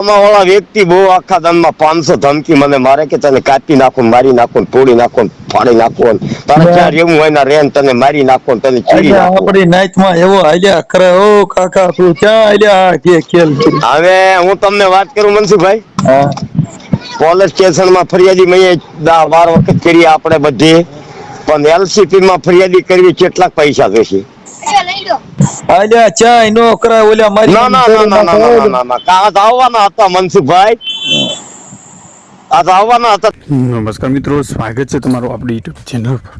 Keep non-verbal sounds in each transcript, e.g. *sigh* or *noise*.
વાળા વ્યક્તિ બહુ આખા દાનમાં પાંચસો ધમકી મને મારે કે તને કાપી નાખો મારી નાખો તોડી નાખો ફાડી નાખો તારે ક્યાં રહેવું હોય ને રેન તને મારી નાખો તને ચીરી નાખો. આપણી નાઈટમાં એવો આલ્યા કરે ઓ કાકા તું ક્યાં આલ્યા કે ખેલ? હવે હું તમને વાત કરું મનસુખભાઈ? પોલીસ સ્ટેશનમાં ફરિયાદી મેં દા બાર વખત કરી આપણે બધી. પણ એલસીપી માં ફરિયાદી કરવી કેટલાક પૈસા જોશે અલ્યા ચાય નો કરાય ઓલા મારી ના ના ના ના ના ના ના કાં આવવાના હતા મનસુખભાઈ? આ આવવાના હતા. નમસ્કાર મિત્રો સ્વાગત છે તમારું આપણી યુટ્યુબ ચેનલ પર.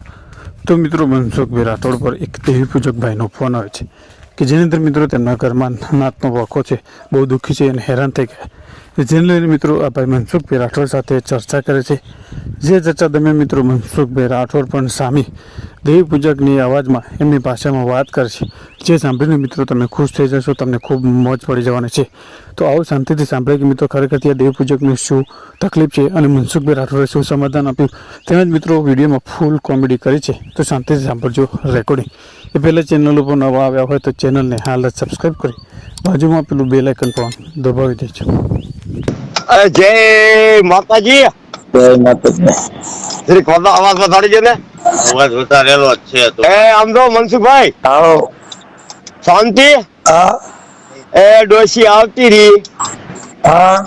તો મિત્રો મનસુખભાઈ રાઠોડ પર એક દેવી પૂજકભાઈનો ફોન આવે છે કે જેની અંદર મિત્રો તેમના ઘરમાં નાતનો વખો છે બહુ દુઃખી છે અને હેરાન થઈ ગયા. જેને લઈને મિત્રો આ ભાઈ મનસુખભાઈ રાઠોડ સાથે ચર્ચા કરે છે. જે ચર્ચા દરમિયાન મિત્રો મનસુખભાઈ રાઠોડ પણ સામી દેવી પૂજકની અવાજમાં એમની ભાષામાં વાત કરશે. જે સાંભળીને મિત્રો તમે ખુશ થઈ જશો તમને ખૂબ મોજ પડી જવાની છે. તો આવો શાંતિથી સાંભળે કે મિત્રો ખરેખર ત્યાં દેવી પૂજકની શું તકલીફ છે અને મનસુખભાઈ રાઠોડે શું સમાધાન આપ્યું? તેમજ મિત્રો વિડીયોમાં ફૂલ કોમેડી કરી છે. તો શાંતિથી સાંભળજો રેકોર્ડિંગ એ પહેલાં ચેનલ ઉપર નવા આવ્યા હોય તો ચેનલને હાલ જ સબસ્ક્રાઈબ કરી. બાજુમાં પેલું બે લાઇકન પણ દબાવી દેજો. અરે જય માતાજી. જય માતાજી. શ્રી ખોદા અવાજ વધારી છે ને અવાજ વધારેલો જ છે તો. એ આમ તો મનસુખભાઈ. આવો. શાંતિ? હા. એ ડોશી આવતી રહી. હા.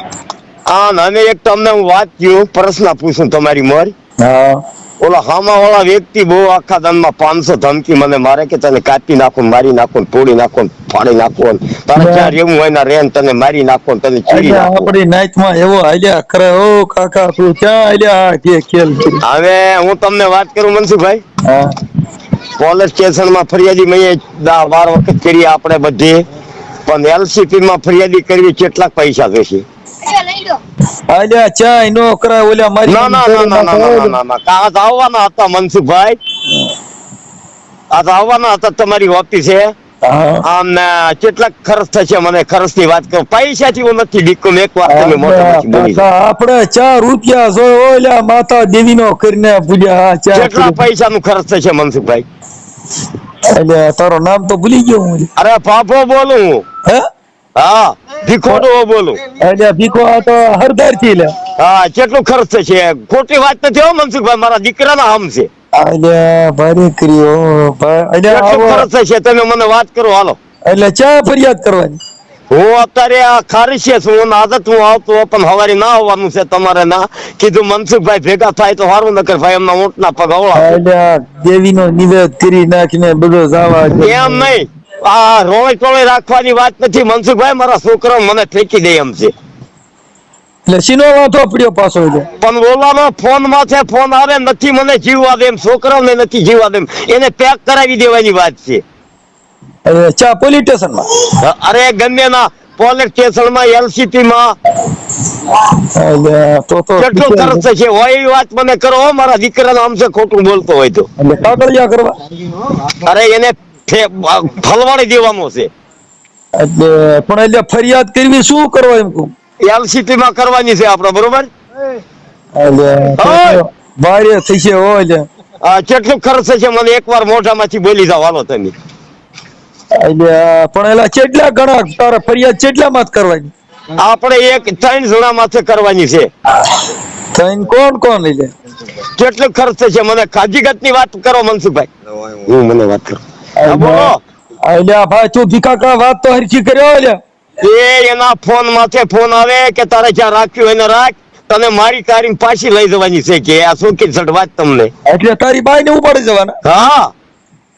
આ અને એક તમને હું વાત કહ્યું પ્રશ્ન પૂછું તમારી મોર. હા. ઓલા હામા વાળા વ્યક્તિ બહુ આખા ધનમાં પાંચસો ધમકી મને મારે કે તને કાપી નાખું મારી નાખું તોડી નાખું ફાડી નાખું તારે ક્યાં રહેવું હોય ના રેન તને મારી નાખું તને ચીરી આપણી નાઈટમાં એવો આલ્યા કરે ઓ કાકા તું ક્યાં આલ્યા કે ખેલ હવે હું તમને વાત કરું મનસુખભાઈ? પોલીસ સ્ટેશનમાં ફરિયાદી મેં દા બાર વખત કરી આપણે બધી. પણ એલસીપી માં ફરિયાદી કરવી કેટલાક પૈસા જોશે. અલ્યા ચાય નો કરાય ઓલા મારી ના ના ના ના ના ના કા આવવાના હતા મનસુખભાઈ? આ આવવાના હતા તમારી ઓફિસે આમને કેટલા ખર્ચ થશે મને ખર્ચની વાત કરું. પૈસા થી હું નથી ડીકું એક વાર તમે મોટા આપણે ચાર રૂપિયા જો ઓલા માતા દેવી નો કરીને પૂજ્યા કેટલા પૈસા નું ખર્ચ થશે મનસુખભાઈ? એટલે તારો નામ તો ભૂલી ગયો હું. અરે પાપો બોલું. હે? હે. બોલું. એટલે ભીખો આ તો હરદારથી લે. હા કેટલું ખર્ચ થશે? ખોટી વાત નથી હો મનસુખભાઈ મારા દીકરાના હમ છે. એટલે ભારે કર્યો એટલે ખર્ચ થશે? તમે મને વાત કરો હાલો. એટલે ચા ફરિયાદ કરવાની. હું અત્યારે આ ખારીશે છું આદત હું આવતો પણ હવારી ના આવવાનું છે તમારે ના. કીધું મનસુખભાઈ ભેગા થાય તો સારું નકર ભાઈ એમના ઊંટના પગ અવળા એટલે દેવી નો નિવેદ કરી નાખીને બધો જવા એમ નહીં. આ રોય ટોળે રાખવાની વાત નથી. મનસુખભાઈ મારા છોકરો મને ફેંકી દે એમ છે. એટલે શીનો વાંધો પડ્યો પાછો પણ ઓલાનો ફોન માથે ફોન આવે નથી મને જીવવા દે છોકરાઓને નથી જીવવા દે એને પેક કરાવી દેવાની વાત છે. એટલે પોલીસ સ્ટેશનમાં અરે ગમે ના પોલીસ સ્ટેશનમાં એલસીપી માં કેટલું ખર્ચ હોય વાત મને કરો મારા દીકરાનો આમ છે ખોટું બોલતો હોય તો. કાગળિયા કરવા? અરે એને ફલવાડી દેવાનો છે. પણ એટલે ફરિયાદ કરવી શું કરવા એમ કહું? એલસીટી માં કરવાની છે આપણે બરોબર? એટલે તો ઓય! ભારે થઈ છે હો એટલે. કેટલું ખર્ચ થશે મને એકવાર મોઢામાંથી બોલી જાવ હાલો તમે. એટલે પણ એલા કેટલા ઘણા તારે ફરિયાદ કેટલા માં કરવાની? આપણે એક ત્રણ જણા માથે કરવાની છે. ત્રણ કોણ કોણ એટલે? કેટલું ખર્ચ થશે મને? હકીકતની વાત કરો મનસુખભાઈ. હું મને વાત કરો. આ ભાઈ તું ભીખા કા વાત તો હરખી કર્યો એટલે એ એના ફોન માથે ફોન આવે કે તારે જ્યાં રાખ્યું એને રાખ તને મારી કાઢીને પાછી લઈ જવાની છે કે આ શું કે વાત તમને. એટલે તારી બાઈ ને ઉપાડી જવાના હા.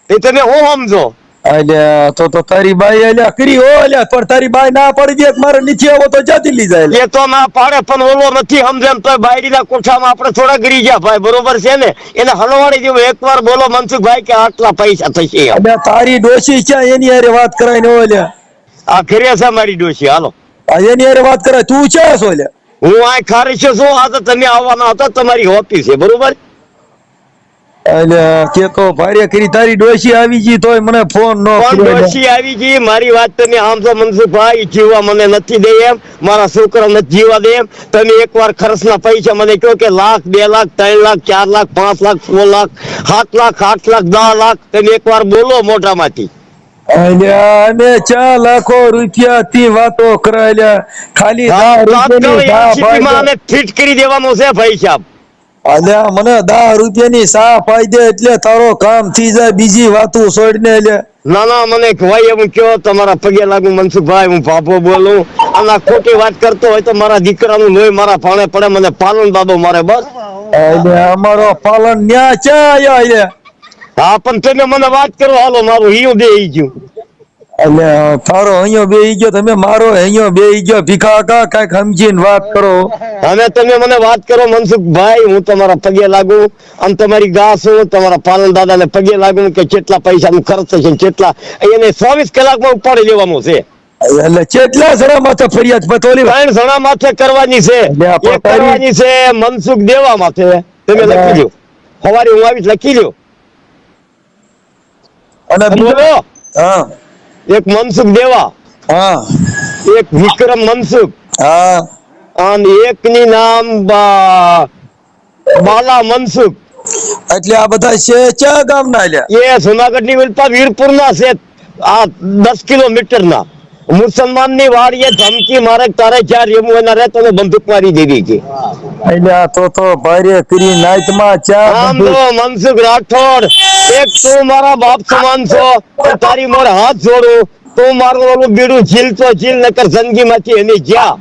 એ તમે હું સમજો? એટલે તો તો તારી બાઈ અલ્યા કરી હો અલ્યા પણ તારી બાઈ ના પડી દે મારે નીચે આવો તો જાતી લઈ જાય એ તો ના પાડે પણ ઓલો નથી સમજે તો બાયડીના કોઠામાં આપણે થોડા ગરી ગયા ભાઈ બરોબર છે ને? એને હલવાડી દેવું એકવાર બોલો મનસુખભાઈ કે આટલા પૈસા થશે એમ. તારી ડોશી છે એની હારે વાત કરાય ને ઓલ્યા આ કર્યા છે મારી ડોશી હાલો. એની હારે વાત કરાય તું છે છો એટલે હું આ ખારી છું શું? આ તો તમે આવવાના હતા તમારી ઓફિસ છે બરોબર? કે તો ભારે કરી તારી ડોશી આવી ગઈ તોય મને ફોન નો ડોશી આવી ગઈ? મારી વાત તમે આમજો મનસુખભાઈ જીવવા મને નથી દે એમ. મારા છોકરા નથી જીવવા દે એમ. તમે એકવાર ખર્ચના પૈસા મને કહો કે લાખ બે લાખ ત્રણ લાખ ચાર લાખ પાંચ લાખ છ લાખ સાત લાખ આઠ લાખ દસ લાખ. તમે એકવાર બોલો મોઢામાંથી. અને ચા લાખો રૂપિયા થી વાતો કરાયેલા. ખાલી ફિટ કરી દેવાનો છે ભાઈ સાહેબ. અલ્યા મને દસ રૂપિયાની ચા પાઈ દે એટલે તારો કામ થઈ જાય બીજી વાતો છોડીને લે. ના ના મને ભાઈ એમ કયો તમારા પગે લાગુ મનસુખભાઈ હું ભાભો બોલું. અને ખોટી વાત કરતો હોય તો મારા દીકરાનું લોહી મારા પાણે પડે મને પાલન બાબો મારે બસ. એટલે અમારો પાલન ન્યા ચા આયા હા પણ તમે મને વાત કરો હાલો મારું હિયું દે ગયું. અલ્યા તારો અહીંયા બેહી ગયો તમે મારો અહીંયા બેહી ગયો. ભીખા કા કંઈક સમજીને વાત કરો. અને તમે મને વાત કરો મનસુખભાઈ હું તમારા પગે લાગુ આમ તમારી ગા છું તમારા પાલન દાદાને પગે લાગુ કે કેટલા પૈસાનું ખર્ચ થશે કેટલા એને ચોવીસ કલાકમાં ઉપાડી લેવાનું છે. એટલે કેટલા જણા માથે ફરિયાદ પતોલી? ત્રણ જણા માથે કરવાની છે. એટલે કરવાની છે મનસુખ દેવા માથે. તમે લખી લો સવારે હું આવીશ લખી લો અને બીજો હા. એક મનસુખ દેવા. હા. એક વિક્રમ મનસુખ. હા. અને એકની નામ બાલા મનસુખ. એટલે આ બધા છે ચા ગામના લ્યા? એ જુનાગઢની વિલપા વીરપુર ના છે. આ દસ કિલોમીટર ના મુસલમાનની વાડીએ ધમકી મારે તારે જ્યાં રેમું એના રે તને બંદૂક મારી દેવી છે. એટલે તો તો ભારે કરી નાઈટમાં ચા આમ તો મનસુખ રાઠોડ એક તું મારા બાપ સમાન છો તો તારી મોર હાથ જોડું. તું મારું ઓલું બીડું ઝીલ તો ઝીલ નકર જિંદગી માંથી એની જ્યાં.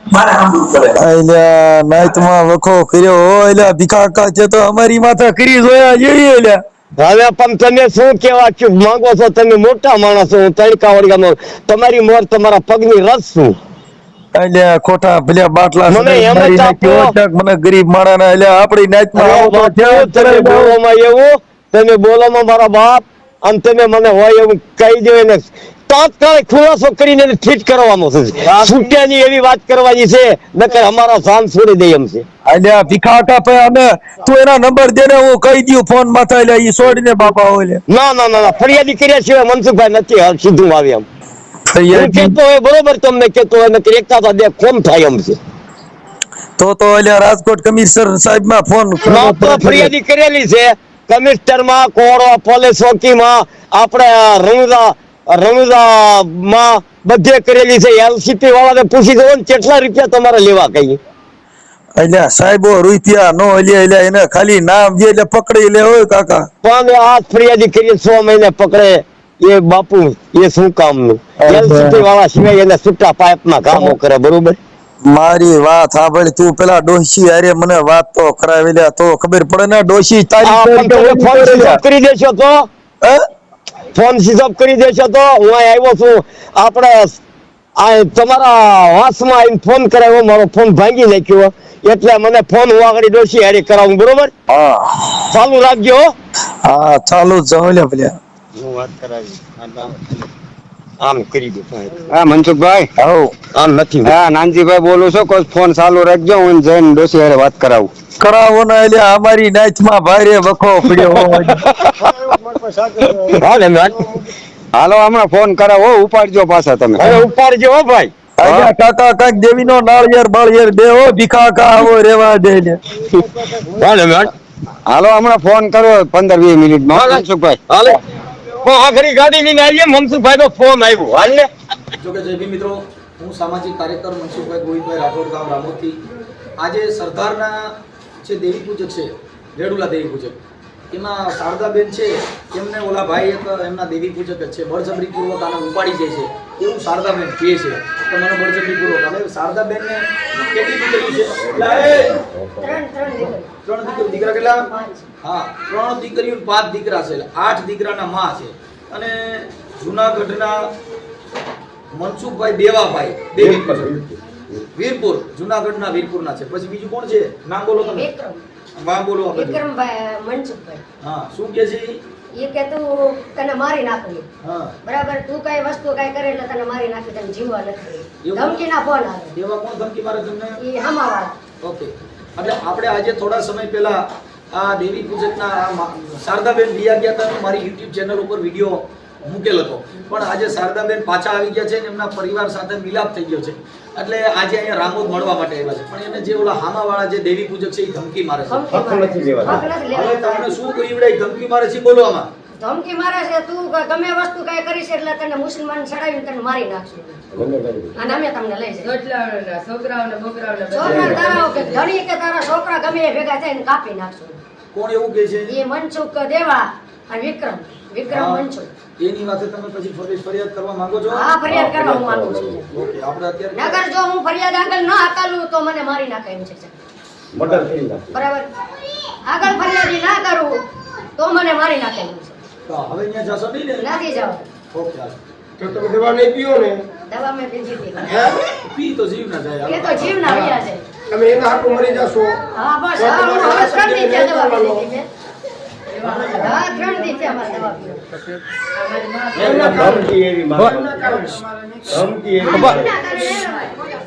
એટલે આ નાઈટમાં વખો કર્યો હોય એટલે ભીખા કા છે તો અમારી માથે કરી જોયા જેવી એટલે. હવે પણ તમે શું કેવા માંગો છો? તમે મોટા માણસો હું તણકા વળગાનો તમારી મોર તમારા પગની રસ શું? એટલે ખોટા ભલે બાટલા મને એમ મને ગરીબ માણસના એટલે આપડી ક્યાં તમે કરે એવું? તમે બોલવામાં મારા બાપ અને તમે મને હોય એવું કહી દે એને. તાત્કાલિક ખુલાસો કરીને ઠીક કરવાનો છે. છૂટ્યાની એવી વાત કરવાની છે નકર અમારા સાન છોડી દે એમ છે. અલ્યા આ પે અમે તું એના નંબર દે ને હું કહી દઉં ફોન માથા એટલે ઈ છોડીને બાપા હોય ના ના ના ફરિયાદી કર્યા છે મનસુખભાઈ નથી સીધું આવે એમ. કેતો હોય બરોબર તમને કેતો હોય નકર એકતા તો દે કોમ થાય એમ છે. તો તો એટલે રાજકોટ કમિશનર સાહેબમાં ફોન ફરિયાદી કરેલી છે કમિશનરમાં કોરો પોલીસ ચોકીમાં આપણે આ રણુદા રણુદા માં બધે કરેલી છે. એલસીપી વાળાને પૂછી દો ને કેટલા રૂપિયા તમારે લેવા કહીએ? એટલે સાહેબો રૂપિયા નો લે એટલે એને ખાલી નામ જે એટલે પકડી લે હોય કાકા. પણ આ ફરિયાદી કરી છ મહિને પકડે. એ બાપુ એ શું કામનું. એલસીપી વાળા સિવાય એને છૂટા પાઇપમાં કામો કરે બરોબર? મારી વાત સાંભળ તું પેલા ડોશી અરે મને વાત તો કરાવી લે તો ખબર પડે ને ડોશી તારી કરી દેશો તો. હે? ફોન સ્વિચ કરી દેશો તો હું અહીં આવ્યો છું. આપણે આ તમારા વાસમાં આવીને ફોન કરાવ્યો મારો ફોન ભાંગી નાખ્યો. એટલે મને ફોન હું આગળ ડોસી હારી કરાવું બરોબર? ચાલુ રાખજો હો. હા ચાલુ જ લે ભલે. હું વાત કરાવી. આમ કરી દો હા મનસુખભાઈ? આવો. આમ નથી હા. નાનજીભાઈ બોલું છું કોઈ ફોન ચાલુ રાખજો હું જઈને ડોસી હારે વાત કરાવું. કરાવો ને એટલે અમારી નાચ ભારે વખો પડ્યો *laughs* હા મેં હાલો. હમણાં ફોન કરાવો ઉપાડજો પાછા તમે. અરે ઉપાડજો હો ભાઈ. કાકા કાક દેવી નો નાળિયેર બાળિયેર બે હો ભીખા કા આવો રેવા દે ને. હા હાલો. હમણાં ફોન કરો પંદર વીસ મિનિટમાં મનસુખભાઈ. હાલે. આખરી ગાડી લઈને આવીએ મનસુખભાઈ નો ફોન આવ્યો. હાલ. ને જોકે જય મિત્રો હું સામાજિક કાર્યકર મનસુખભાઈ ગોવિંદભાઈ રાઠોડ ગામ રામોદથી. આજે સરદારના જે દેવી પૂજક છે રેડુલા દેવી પૂજક એમાં શારદાબેન છે એમને ઓલા ભાઈ એક એમના દેવી પૂજક જ છે બળજબરીપૂર્વક આને ઉપાડી જાય છે એવું શારદાબેન કહે છે. કે મને બળજબરીપૂર્વક હવે શારદાબેનને કેટલી દીકરી છે? ત્રણ દીકરી દીકરા કેટલા? હા ત્રણ દીકરીઓ પાંચ દીકરા છે. આઠ દીકરાના માં છે. અને જુનાગઢના મનસુખભાઈ દેવાભાઈ. દેવી વીરપુર. જુનાગઢના વીરપુરના છે. પછી બીજું કોણ છે? નામ બોલો તમે. વિક્રમ બોલો. વિક્રમભાઈ મનસુખભાઈ હા શું કે છે? એ કે તું તને મારી નાખું. બરાબર? તું કઈ વસ્તુ કઈ કરે એટલે તને મારી નાખી તને જીવવા નથી ધમકી ના ફોન આવે. એવા કોણ ધમકી મારે તમને? એ હમાવાળા. ઓકે. એટલે આપણે આજે થોડા સમય પહેલા આ દેવી પૂજકના શારદાબેન બિયા ગયા હતા મારી યુટ્યુબ ચેનલ ઉપર વીડિયો મૂકેલ હતો. પણ આજે શારદાબેન પાછા આવી ગયા છે એમના પરિવાર સાથે મિલાપ થઈ ગયો છે. એટલે આજે અહીંયા રામોદ મળવા માટે આવ્યા છે. પણ એને જે ઓલા હામાવાળા જે દેવી પૂજક છે એ ધમકી મારે છે. હવે તમને શું કહીવડાય ધમકી મારે છે બોલો આમાં. ધમકી મારે છે તું ગમે વસ્તુ કઈ કરીશ એટલે તને મુસલમાન ચડાવીને તને મારી નાખશું. અને અમે તમને લઈ જઈએ છોકરાઓને બોકરાઓને છોકરા તારા કે ધણી કે તારા છોકરા ગમે એ ભેગા થઈને કાપી નાખશું. કોણ એવું કે છે? એ મનસુખ દેવા અને વિક્રમ. વિક્રમ. મનસુખ. એની વાતે તમે પછી ફરી ફરિયાદ કરવા માંગો છો? હા ફરિયાદ કરવા હું માંગુ છું. ઓકે આપણે અત્યારે નગર જો હું ફરિયાદ આગળ ન હકાલું તો મને મારી નાખે એમ છે બરાબર? આગળ ફરિયાદ ના કરું તો મને મારી નાખે એમ છે. તો હવે અહીંયા જશો નહીં ને? નથી જાવ. ઓકે તો તમે દવા નહીં પીઓ ને? દવા મેં પીધી હતી. પી તો જીવ ના જાય એ તો જીવ ના રહ્યા છે. તમે એના હાથું મરી જશો. હા બસ હા હું હવે કરી દીધી દવા પી લીધી મેં. થયા મારે દવા પીધી.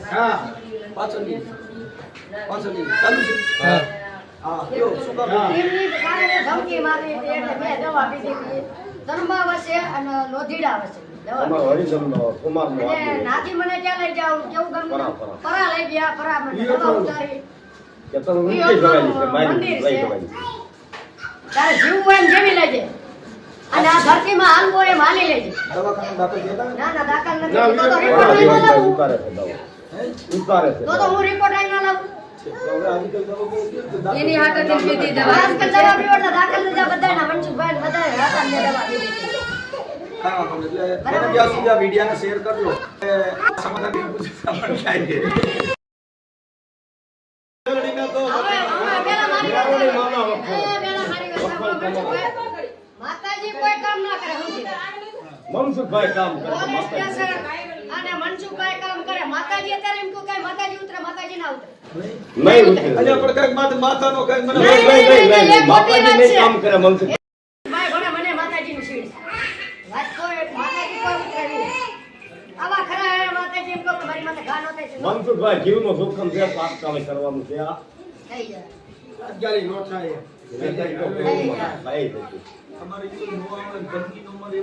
હા, પાછળની પાછળની ચાલુ છે હા ધમકી પરા લઈ ગયા પરા મને મંદિર છે તારે જીવવું એમ જીવી લેજે અને આ ધરતીમાં હાલવું એમ હાલી લેજે? ના? ના દાખલ નથી. તો તો હું? રિપોર્ટ લાવું. એની હાથેથી પીધી દવા. આજકાલ દવા પીવો દાખલ લીધા બધાના મનસુખભાઈ ને બધાએ દવા પીધી હતી. કાંઈ વાંધો નહીં. એટલે ત્યાં સુધી આ વિડીયોને શેર કરજો. સમાધાન પૂછે આપણને થાય છે. હવે હવે પેલા મારી વાત સાંભળો. એ પેલા મારી વાત સાંભળો મનસુખભાઈ. માતાજી કોઈ કામ ના કરે સમજી મનસુખભાઈ કામ કરે અને મનસુખભાઈ કામ કરે માતાજી અત્યારે એમ કહું કે માતાજી ઉતરે માતાજી ના ઉતરે નહીં ઉતરે. અલ્યા પણ કંઈક માત માતાનો કાંઈક મને નહીં, નહીં, નહીં. માતાજી ને કામ કરે મનસુખ ભાઈ ભણે મને. વાત કોઈ માતાજી કોઈ ઉતરે નહીં. આવા ખરા માતાજી એમ કહો કે મારી માથે ઘા ન થાય છે. મનસુખભાઈ જીવનો જોખમ છે પાપ કામે કરવાનું છે આ થઈ જાય. અત્યારે નો થાય. ભાઈ કોઈ નો નો મળે